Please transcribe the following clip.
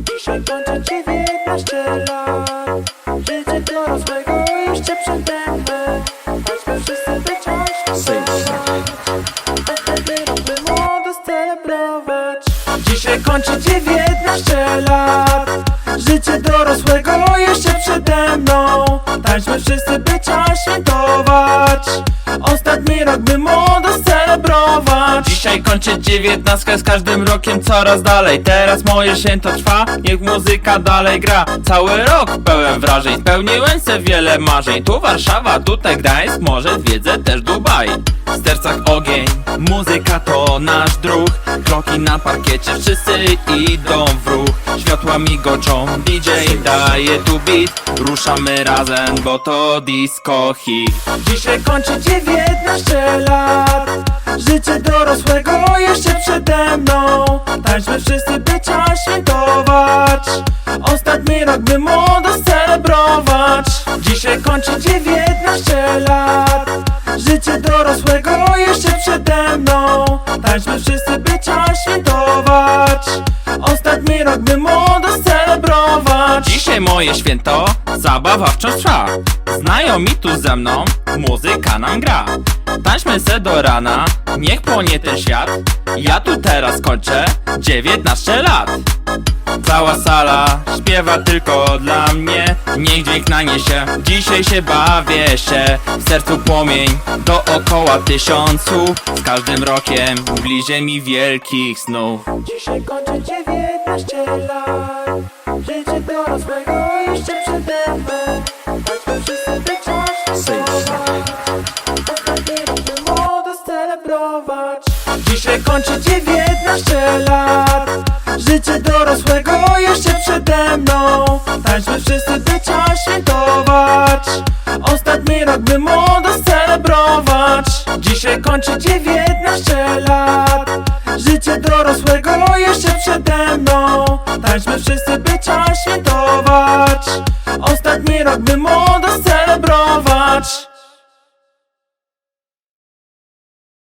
Dzisiaj kończę 19 lat. Życie dorosłego jeszcze przede mną Chodźmy wszyscy młodo celebrować Dzisiaj kończę 19 lat. Życie dorosłego jeszcze przede mną. Tańczmy wszyscy by czas świętować. Ostatni rok by celebrować Dzisiaj kończę dziewiętnastkę z każdym rokiem coraz dalej. Teraz moje święto trwa, niech muzyka dalej gra. Cały rok pełen wrażeń, spełniłem se wiele marzeń. Tu Warszawa, tutaj Gdańsk, może zwiedzę też Dubaj. W sercach ogień, muzyka to nasz druh. Kroki na parkiecie, wszyscy idą w ruch. Światła migoczą, DJ daje tu beat. Ruszamy razem, bo to disco hit. Dzisiaj kończę 19 lat. Życie dorosłego jeszcze przede mną. Tańczmy wszyscy by czas świętować. Ostatni rok by młodo celebrować. Dzisiaj kończę 19 lat. Życie dorosłego jeszcze przede mną. Tańczmy wszyscy by czas świętować. Ostatni rok by młodo celebrować. Dzisiaj moje święto, zabawa wciąż trwa. Znajomi tu ze mną, muzyka nam gra Tańczmy se do rana, niech płonie ten świat. Ja tu teraz kończę 19 lat. Cała sala śpiewa tylko dla mnie. Niech dźwięk naniesie, dzisiaj się bawię się. W sercu płomień, dookoła tysiącu. Z każdym rokiem bliżej mi wielkich snów. Dzisiaj kończę 19 lat kończę 19 lat Życie dorosłego jeszcze przede mną. Tańczmy wszyscy by czas świętować. Ostatni rok by młodo celebrować. Dzisiaj kończę 19 lat. Życie dorosłego jeszcze przede mną. Tańczmy wszyscy by czas świętować. Ostatni rok by młodo